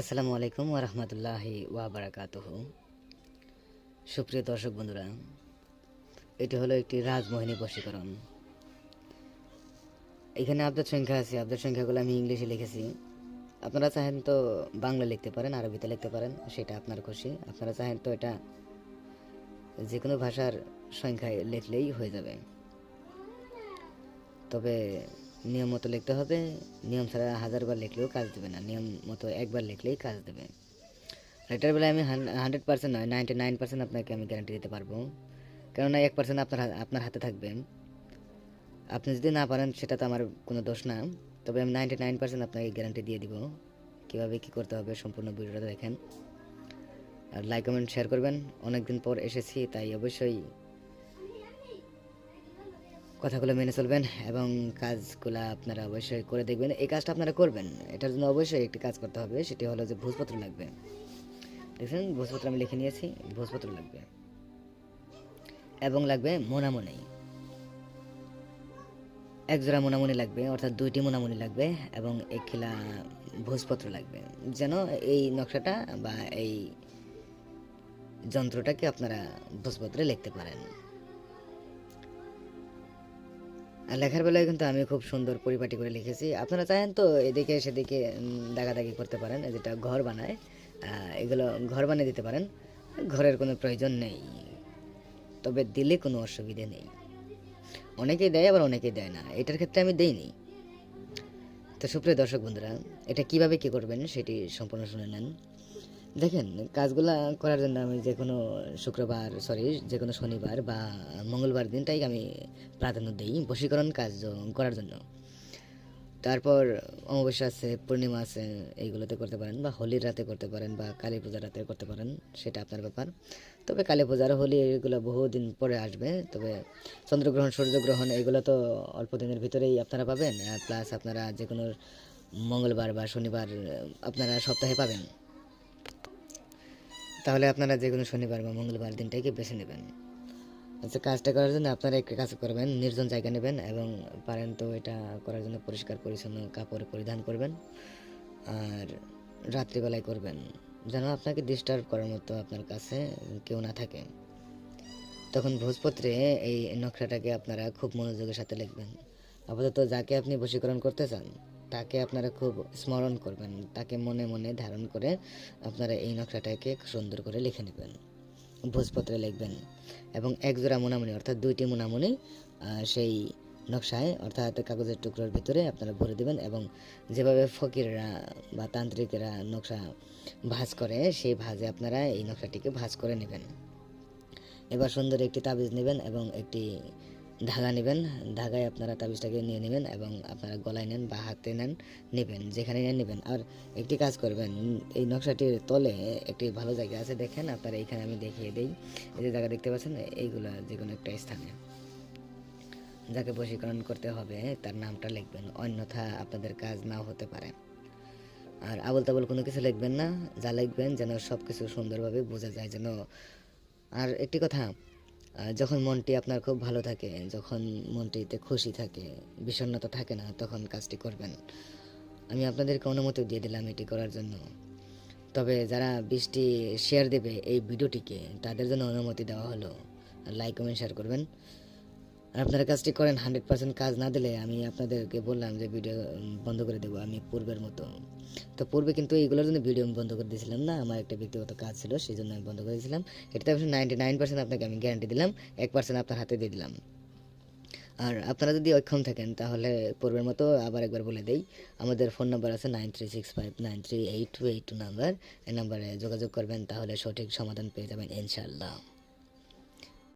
আসসালামু আলাইকুম ওরহমতুল্লাহি ওয়াবারাকাতুহ সুপ্রিয় দর্শক বন্ধুরা, এটি হলো একটি রাজমোহিনী বশীকরণ। এখানে আবদার সংখ্যা আছে, আবদার সংখ্যাগুলো আমি ইংলিশে লিখেছি। আপনারা চাহেন তো বাংলা লিখতে পারেন, আরবিতে লিখতে পারেন, সেটা আপনার খুশি। আপনারা চাহেন তো এটা যে কোনো ভাষার সংখ্যায় লিখলেই হয়ে যাবে। তবে নিয়ম মতো লিখতে হবে। নিয়ম ছাড়া হাজারবার লিখলেও কাজ দেবে না। নিয়ম মতো একবার লিখলেই কাজ দেবে। এটার বেলায় আমি হান্ড্রেড পার্সেন্ট নয়, নাইনটি নাইন পার্সেন্ট আপনাকে আমি গ্যারান্টি দিতে পারব। কেননা এক পার্সেন্ট আপনার আপনার হাতে থাকবে। আপনি যদি না পারেন, সেটা তো আমার কোনো দোষ না। তবে আমি নাইনটি নাইন পার্সেন্ট আপনাকে গ্যারান্টি দিয়ে দিব। কীভাবে কী করতে হবে সম্পূর্ণ ভিডিওটা দেখেন। আর লাইক কমেন্ট শেয়ার করবেন। অনেক দিন পর এসেছি, তাই অবশ্যই কথাগুলো মেনে চলবেন এবং কাজগুলো আপনারা অবশ্যই করে দেখবেন। এই কাজটা আপনারা করবেন, এটার জন্য অবশ্যই একটি কাজ করতে হবে, সেটি হলো যে ভোজপত্র লাগবে। দেখছেন? ভোজপত্র আমি লিখে নিয়েছি, ভোজপত্র লাগবে। এবং লাগবে মোনামনি। এক জোড়া মোনামনি লাগবে, অর্থাৎ দুইটি মোনামনি লাগবে এবং এক খিলা ভোজপত্র লাগবে। যেন এই নকশাটা বা এই যন্ত্রটাকে আপনারা ভোজপত্রে লিখতে পারেন। লেখার বেলায় কিন্তু আমি খুব সুন্দর পরিপাটি করে লিখেছি। আপনারা চাহেন তো এদিকে সেদিকে দাগাদাগি করতে পারেন যেটা ঘর বানায় এগুলো ঘর বানিয়ে দিতে পারেন। ঘরের কোনো প্রয়োজন নেই, তবে দিলে কোনো অসুবিধে নেই। অনেকেই দেয়, আবার অনেকেই দেয় না, এটার ক্ষেত্রে আমি দেইনি। তো সুপ্রিয় দর্শক বন্ধুরা, এটা কীভাবে কি করবেন সেটি সম্পূর্ণ শুনে নেন। দেখেন, কাজগুলা করার জন্য আমি যে কোনো শুক্রবার সরি যে কোনো শনিবার বা মঙ্গলবার দিনটাই আমি প্রাধান্য দিই বশীকরণ কাজ করার জন্য। তারপর অমাবস্যা আছে, পূর্ণিমা আছে, এইগুলোতে করতে পারেন বা হোলির রাতে করতে পারেন বা কালী পূজার রাতে করতে পারেন, সেটা আপনার ব্যাপার। তবে কালী পূজার হোলি এগুলো বহুদিন পরে আসবে, তবে চন্দ্রগ্রহণ, সূর্যগ্রহণ এগুলো তো অল্প দিনের ভিতরেই আপনারা পাবেন প্লাস আপনারা যে কোনো মঙ্গলবার বা শনিবার আপনারা সপ্তাহে পাবেন। তাহলে আপনারা যে কোনো শনিবার বা মঙ্গলবার দিনটাকে বেছে নেবেন। আচ্ছা কাজটা করার জন্য আপনারা একটি কাজ করবেন, নির্জন জায়গা নেবেন এবং পারেন তো এটা করার জন্য পরিষ্কার, পরিচ্ছন্ন কাপড় পরিধান করবেন আর রাত্রিবেলায় করবেন। যেন আপনাকে ডিস্টার্ব করার মতো আপনার কাছে কেউ না থাকে। তখন ভোজপত্রে এই নকশাটাকে আপনারা খুব মনোযোগের সাথে লিখবেন। আপাতত যাকে আপনি বশীকরণ করতে চান তাকে আপনারা খুব স্মরণ করবেন, তাকে মনে মনে ধারণ করে আপনারা এই নকশাটাকে সুন্দর করে লিখে নেবেন, ভোজপত্রে লিখবেন এবং এক জোড়া মোনামনি, অর্থাৎ দুইটি মোনামনি সেই নকশায়, অর্থাৎ কাগজের টুকরোর ভিতরে আপনারা ভরে দেবেন এবং যেভাবে ফকিররা বা তান্ত্রিকেরা নকশা ভাঁজ করে, সেই ভাঁজে আপনারা এই নকশাটিকে ভাঁজ করে নেবেন। এবার সুন্দর একটি তাবিজ নেবেন এবং একটি ধাগা নেবেন, ধাগায় আপনারা তাবিজটাকে নিয়ে নেবেন এবং আপনারা গলায় নেন বা হাতে নেন, নেবেন, যেখানে নেন নেবেন। আর একটি কাজ করবেন, এই নকশাটির তলে একটি ভালো জায়গা আছে, দেখেন আপনারা এখানে আমি দেখিয়ে দিই। এই যে জায়গা দেখতে পাচ্ছেন, এইগুলো যে কোনো একটা স্থানে। যাকে বশীকরণ করতে হবে, তার নামটা লিখবেন, অন্যথা আপনাদের কাজ নাও হতে পারে। আর আবল তাবল কোনো কিছু লিখবেন না, যা লিখবেন যেন সব কিছু সুন্দরভাবে বোঝা যায় যেন। আর একটি কথা যখন মনটি আপনার খুব ভালো থাকে, যখন মনটিতে খুশি থাকে, বিষণ্ণতা থাকে না, তখন কাজটি করবেন। আমি আপনাদেরকে অনুমতি দিয়ে দিলাম এটি করার জন্য। তবে যারা বৃষ্টি শেয়ার দেবে এই ভিডিওটিকে, তাদের জন্য অনুমতি দেওয়া হলো। লাইক কমেন্ট শেয়ার করবেন। আপনারা কাজটি করেন হান্ড্রেড পার্সেন্ট কাজ না দিলে আমি আপনাদেরকে বললাম যে ভিডিও বন্ধ করে দেবো, আমি পূর্বের মতো। তো পূর্বে কিন্তু এইগুলোর জন্য ভিডিও আমি বন্ধ করে দিয়েছিলাম না, আমার একটা ব্যক্তিগত কাজ ছিল, সেই জন্য আমি বন্ধ করে দিয়েছিলাম। এটাতে আমি নাইনটি নাইন পার্সেন্ট আপনাকে আমি গ্যারান্টি দিলাম, এক পার্সেন্ট আপনার হাতে দিয়ে দিলাম। আর আপনারা যদি অক্ষম থাকেন, তাহলে পূর্বের মতো আবার একবার বলে দেই, আমাদের ফোন নাম্বার আছে nine three six five nine three eight two eight two number এই নাম্বারে যোগাযোগ করবেন, তাহলে সঠিক সমাধান পেয়ে যাবেন, ইনশাআল্লাহ।